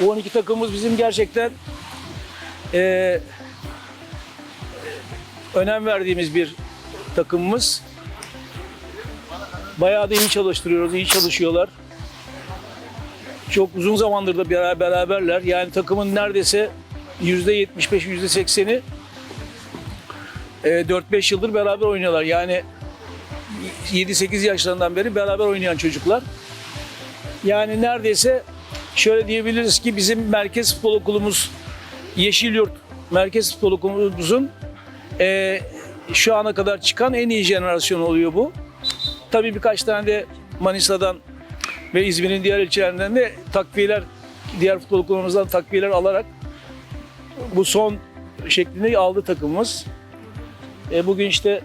Bu 12 takımımız bizim gerçekten e, önem verdiğimiz bir takımımız. Bayağı da iyi çalıştırıyoruz, iyi çalışıyorlar. Çok uzun zamandır da beraber, beraberler. Yani takımın neredeyse %75, %80'i e, 4-5 yıldır beraber oynuyorlar. Yani 7-8 yaşlarından beri beraber oynayan çocuklar. Yani neredeyse şöyle diyebiliriz ki bizim merkez futbol okulumuz Yeşilyurt Merkez Futbol Okulumuzun e, şu ana kadar çıkan en iyi jenerasyon oluyor bu. Tabii birkaç tane de Manisa'dan ve İzmir'in diğer ilçelerinden de takviyeler, diğer futbol okulumuzdan takviyeler alarak bu son şeklinde aldı takımımız. E, bugün işte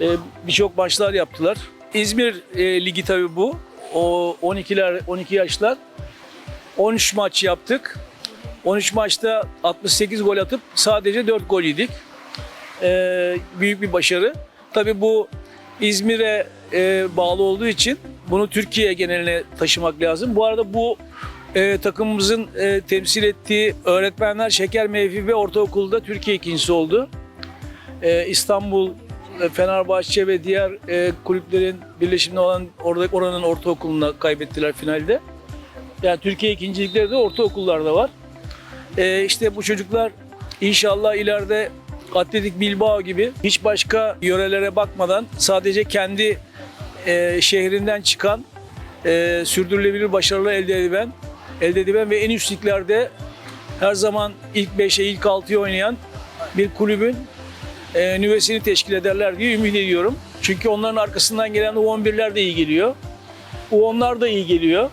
e, birçok maçlar yaptılar. İzmir e, ligi tabii bu. O 12'ler 12 yaşlar. 13 maç yaptık. 13 maçta 68 gol atıp sadece 4 gol yedik. E, büyük bir başarı. Tabii bu İzmir'e e, bağlı olduğu için bunu Türkiye geneline taşımak lazım. Bu arada bu e, takımımızın e, temsil ettiği öğretmenler Şeker Mevfi ve Ortaokul'da Türkiye ikincisi oldu. E, İstanbul, e, Fenerbahçe ve diğer e, kulüplerin birleşiminde olan orada oranın ortaokuluna kaybettiler finalde. Yani Türkiye ikincilikleri de ortaokullarda var. E, işte bu çocuklar inşallah ileride Atletik Bilbao gibi hiç başka yörelere bakmadan sadece kendi e, şehrinden çıkan e, sürdürülebilir başarılar elde edilen, elde edilen ve en üst liglerde her zaman ilk 5'e ilk 6'ya oynayan bir kulübün e, nüvesini teşkil ederler diye ümit ediyorum. Çünkü onların arkasından gelen U11'ler de iyi geliyor. U10'lar da iyi geliyor.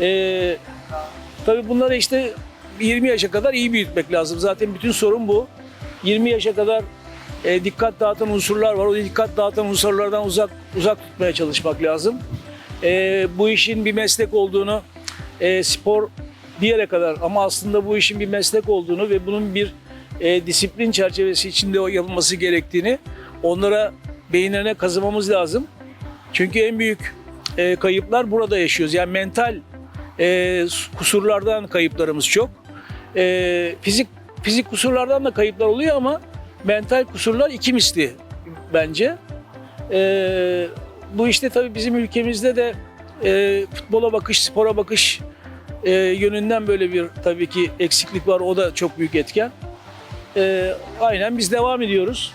E, tabii bunları işte 20 yaşa kadar iyi büyütmek lazım. Zaten bütün sorun bu. 20 yaşa kadar e, dikkat dağıtan unsurlar var. O dikkat dağıtan unsurlardan uzak uzak tutmaya çalışmak lazım. E, bu işin bir meslek olduğunu, e, spor bir yere kadar ama aslında bu işin bir meslek olduğunu ve bunun bir e, disiplin çerçevesi içinde yapılması gerektiğini onlara beyinlerine kazımamız lazım. Çünkü en büyük e, kayıplar burada yaşıyoruz. Yani mental e, kusurlardan kayıplarımız çok. E, fizik fizik kusurlardan da kayıplar oluyor ama mental kusurlar iki misli bence. E, bu işte tabii bizim ülkemizde de e, futbola bakış, spora bakış e, yönünden böyle bir tabii ki eksiklik var. O da çok büyük etken. E, aynen biz devam ediyoruz.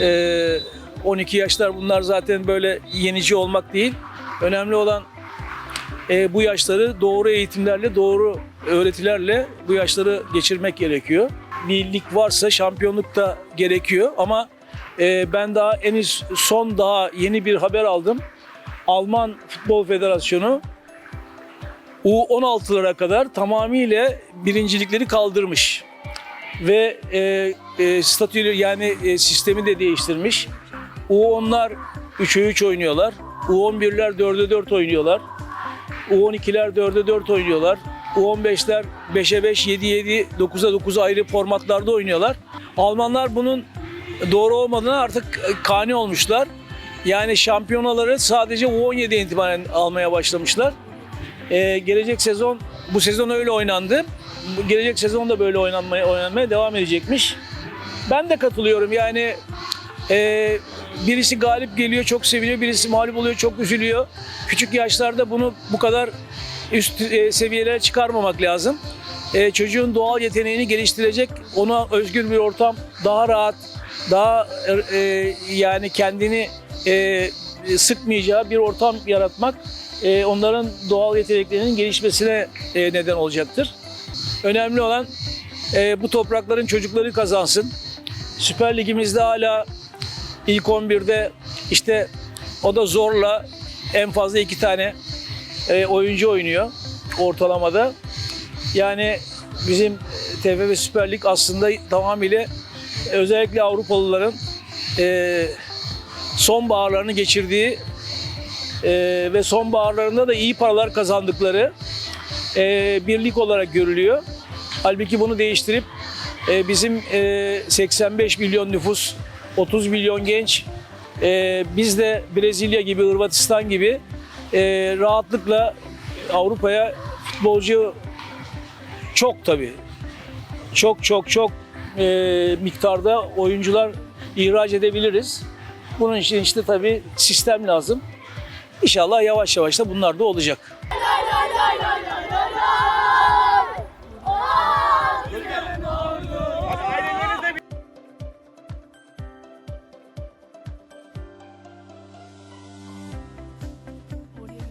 E, 12 yaşlar bunlar zaten böyle yenici olmak değil. Önemli olan e, bu yaşları doğru eğitimlerle, doğru öğretilerle bu yaşları geçirmek gerekiyor. Bir lig varsa şampiyonluk da gerekiyor ama e, ben daha henüz son daha yeni bir haber aldım. Alman Futbol Federasyonu U16'lara kadar tamamıyla birincilikleri kaldırmış ve e, e, statüyü yani e, sistemi de değiştirmiş. U10'lar 3'e 3 oynuyorlar. U11'ler 4'e 4 oynuyorlar. U12'ler 4'e 4 oynuyorlar. U15'ler 5'e 5, 7'ye 7, 9'a 9 ayrı formatlarda oynuyorlar. Almanlar bunun doğru olmadığını artık kani olmuşlar. Yani şampiyonaları sadece U17'ye itibaren almaya başlamışlar. Ee, gelecek sezon, bu sezon öyle oynandı. Gelecek sezon da böyle oynanmaya, oynanmaya devam edecekmiş. Ben de katılıyorum yani e, birisi galip geliyor çok seviliyor, birisi mağlup oluyor çok üzülüyor. Küçük yaşlarda bunu bu kadar üst e, seviyelere çıkarmamak lazım. E, çocuğun doğal yeteneğini geliştirecek, ona özgür bir ortam, daha rahat, daha e, yani kendini sıkmayacağı bir ortam yaratmak onların doğal yeteneklerinin gelişmesine neden olacaktır. Önemli olan bu toprakların çocukları kazansın. Süper Ligimizde hala ilk 11'de işte o da zorla en fazla iki tane e, oyuncu oynuyor ortalamada. Yani bizim TFF Süper Lig aslında tamamıyla özellikle Avrupalıların e, sonbaharlarını geçirdiği e, ve sonbaharlarında da iyi paralar kazandıkları e, bir olarak görülüyor. Halbuki bunu değiştirip e, bizim e, 85 milyon nüfus, 30 milyon genç, e, biz de Brezilya gibi, Hırvatistan gibi e, rahatlıkla Avrupa'ya futbolcu çok tabii. Çok çok çok e, miktarda oyuncular ihraç edebiliriz. Bunun için işte tabii sistem lazım. İnşallah yavaş yavaş da bunlar da olacak.